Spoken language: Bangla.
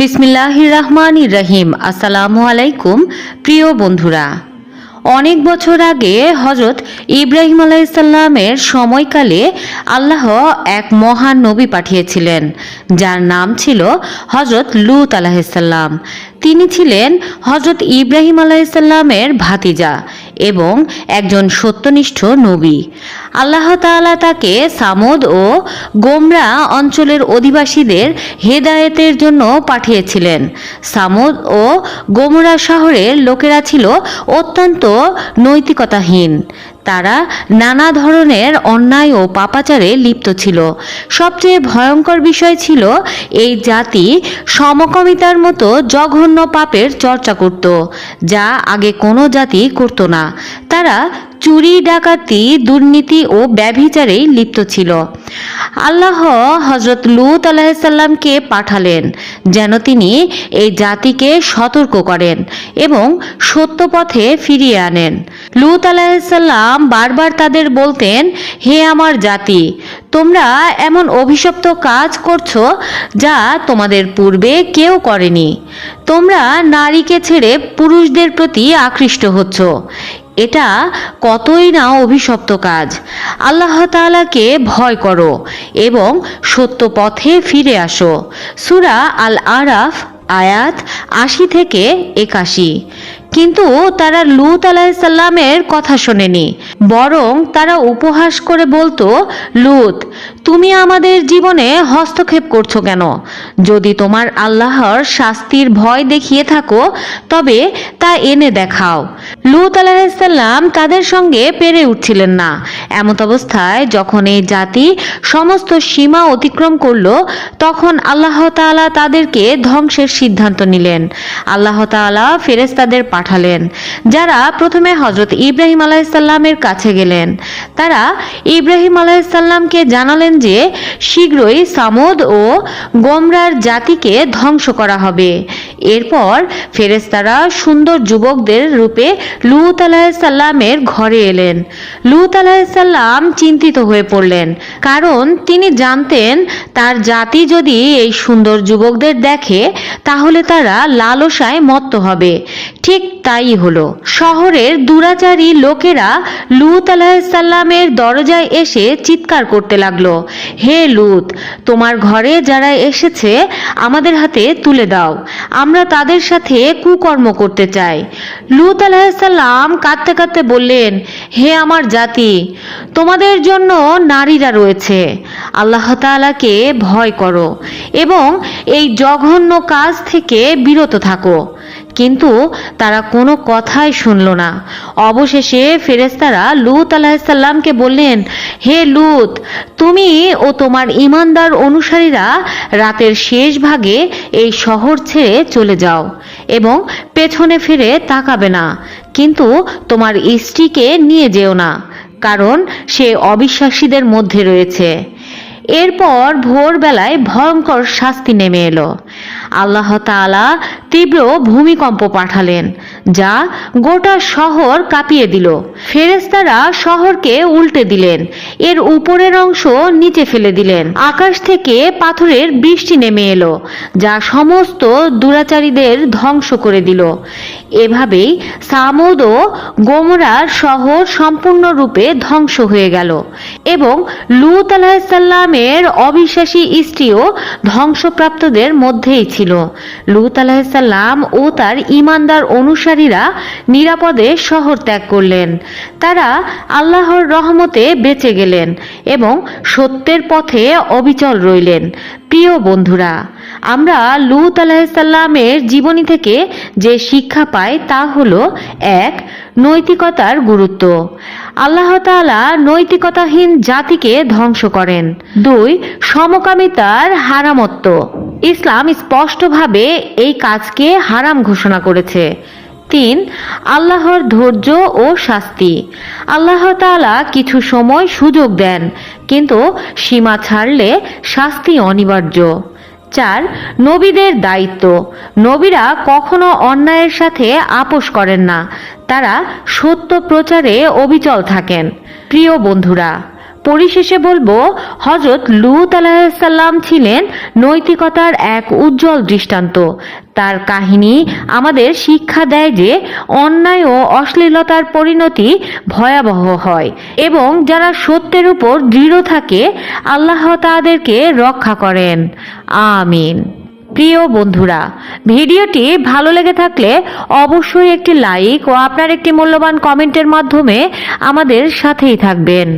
বিসমিল্লাহির রহমানির রহিম আসসালামু আলাইকুম প্রিয় বন্ধুরা। অনেক বছর আগে হজরত ইব্রাহিম আলাইসাল্লামের সময়কালে আল্লাহ এক মহান নবী পাঠিয়েছিলেন, যার নাম ছিল হজরত লুত আলাহিসাল্লাম তিনি ছিলেন হজরত ইব্রাহিম আলাইসাল্লামের ভাতিজা। এবং একজন সত্যনিষ্ঠ নবী। আল্লাহ তাআলা তাকে সামদ ও গোমরা অঞ্চলের অধিবাসীদের হেদায়েতের জন্য পাঠিয়েছিলেন। সামদ ও গোমরা শহরের লোকেরা ছিল অত্যন্ত নৈতিকতাহীন। তারা নানা ধরনের অন্যায় ও পাপাচারে লিপ্ত ছিল। সবচেয়ে ভয়ঙ্কর বিষয় ছিল, এই জাতি সমকামিতার মতো জঘন্য পাপের চর্চা করত, যা আগে কোনো জাতি করত না। তারা চুরি, ডাকাতি, দুর্নীতি ও ব্যভিচারেই লিপ্ত ছিল। আল্লাহ হজরত লুত আলাহিসাল্লামকে পাঠালেন, যেন তিনি এই জাতিকে সতর্ক করেন এবং সত্য পথে ফিরিয়ে আনেন। লুত আলাহিসাল্লাম বারবার তাদের বলতেন, হে আমার জাতি, তোমরা এমন অভিশপ্ত কাজ করছ যা তোমাদের পূর্বে কেউ করেনি। তোমরা নারীকে ছেড়ে পুরুষদের প্রতি আকৃষ্ট হচ্ছ। এটা কতই না অভিশপ্ত কাজ। আল্লাহ তাআলাকে ভয় করো এবং সত্য পথে ফিরে আসো। সুরা আল আরাফ আয়াত আশি থেকে একাশি। কিন্তু তারা লুত আলাহিসাল্লামের কথা শোনেনি বরং তারা উপহাস করে বলতো লুত তুমি আমাদের জীবনে হস্তক্ষেপ করছ কেন? যদি তোমার আল্লাহর শাস্তির ভয় দেখিয়ে থাকো, তবে তা এনে দেখাও। লুত আলাহিসাল্লাম তাদের সঙ্গে পেরে উঠছিলেন না। এমত অবস্থায় যখন এই জাতি সমস্ত সীমা অতিক্রম করল, তখন আল্লাহ তাআলা তাদেরকে ধ্বংসের সিদ্ধান্ত নিলেন। আল্লাহ তাআলা ফেরেশতাদের পাঠালেন, যারা প্রথমে হজরত ইব্রাহিম আলাইসাল্লামের কাছে গেলেন। তারা ইব্রাহিম আলাইসাল্লামকে জানালেন যে শীঘ্রই সামদ ও গোমরার জাতিকে ধ্বংস করা হবে। এরপর ফেরেশতারা সুন্দর যুবকদের রূপে লুত আলাহিসাল্লামের ঘরে এলেন। লুত আলাহিসাল্লাম চিন্তিত হয়ে পড়লেন, কারণ তিনি জানতেন তার জাতি যদি এই সুন্দর যুবকদের দেখে, তাহলে তারা লালসায় মত্ত হবে। ঠিক তাই হলো। শহরের দুরাচারী লোকেরা লুত আলাহিসাল্লামের দরজায় এসে চিৎকার করতে লাগল, হে লুত, তোমার ঘরে যারা এসেছে, আমাদের হাতে তুলে দাও। আমরা তাদের সাথে কুকর্ম করতে চাই। লুত আলাহিসাল্লাম কাঁদতে কাঁদতে বললেন, হে আমার জাতি, তোমাদের জন্য নারীরা রয়েছে। আল্লাহ ভয় করো এবং এই জঘন্য কাজ থেকে বিরত থাকো। কিন্তু তারা কোনো কথাই শুনল না। অবশেষে ফেরেস্তারা লুত আলাহিসাল্লামকে বললেন, হে লুত, তুমি ও তোমার ইমানদার অনুসারীরা রাতের শেষ ভাগে এই শহর ছেড়ে চলে যাও এবং পেছনে ফিরে তাকাবে না। কিন্তু তোমার স্ত্রীকে নিয়ে যেও না, কারণ সে অবিশ্বাসীদের মধ্যে রয়েছে। এরপর ভোরবেলায় ভয়ঙ্কর শাস্তি নেমে এলো। আল্লাহ তালা তীব্র ভূমিকম্প পাঠালেন, যা গোটা শহর কাঁপিয়ে দিল। ফেরেস্তারা শহরকে উল্টে দিলেন, এর উপরের অংশ নিচে ফেলে দিলেন। আকাশ থেকে পাথরের বৃষ্টি নেমে এলো, যা সমস্ত দুরাচারীদের ধ্বংস করে দিল। এভাবেই সামুদ ও গোমরার শহর সম্পূর্ণরূপে ধ্বংস হয়ে গেল এবং লুত আলাহিসাল্লামের অবিশ্বাসী স্ত্রীও ধ্বংসপ্রাপ্তদের মধ্যেই ছিল। লুত আলাহিসাল্লাম ও তার ইমানদার অনুসারীরা নিরাপদে শহর ত্যাগ করলেন। তারা আল্লাহর রহমতে বেঁচে গেলেন এবং সত্যের পথে অবিচল রইলেন। প্রিয় বন্ধুরা আমরা লুত আলাহিসাল্লামের জীবনী থেকে যে শিক্ষা পাই তা হল, এক, নৈতিকতার গুরুত্ব। আল্লাহ তাআলা নৈতিকতাহীন জাতিকে ধ্বংস করেন। দুই, সমকামিতার হারামত্ব। ইসলাম স্পষ্টভাবে এই কাজকে হারাম ঘোষণা করেছে। তিন, আল্লাহর ধৈর্য ও শাস্তি। আল্লাহ তাআলা কিছু সময় সুযোগ দেন, কিন্তু সীমা ছাড়লে শাস্তি অনিবার্য। চার, নবীদের দায়িত্ব। নবীরা কখনো অন্যায়ের সাথে আপোষ করেন না। তারা সত্য প্রচারে অবিচল থাকেন। প্রিয় বন্ধুরা পরিশেষে বলব হজরত লুত আলাহিসাল্লাম ছিলেন নৈতিকতার এক উজ্জ্বল দৃষ্টান্ত। তার কাহিনী আমাদের শিক্ষা দেয় যে, অন্যায় ও অশ্লীলতার পরিণতি ভয়াবহ হয় এবং যারা সত্যের উপর দৃঢ় থাকে, আল্লাহ তাদেরকে রক্ষা করেন। আমিন। প্রিয় বন্ধুরা, ভিডিওটি ভালো লেগে থাকলে অবশ্যই একটি লাইক ও আপনার একটি মূল্যবান কমেন্টের মাধ্যমে আমাদের সাথেই থাকবেন।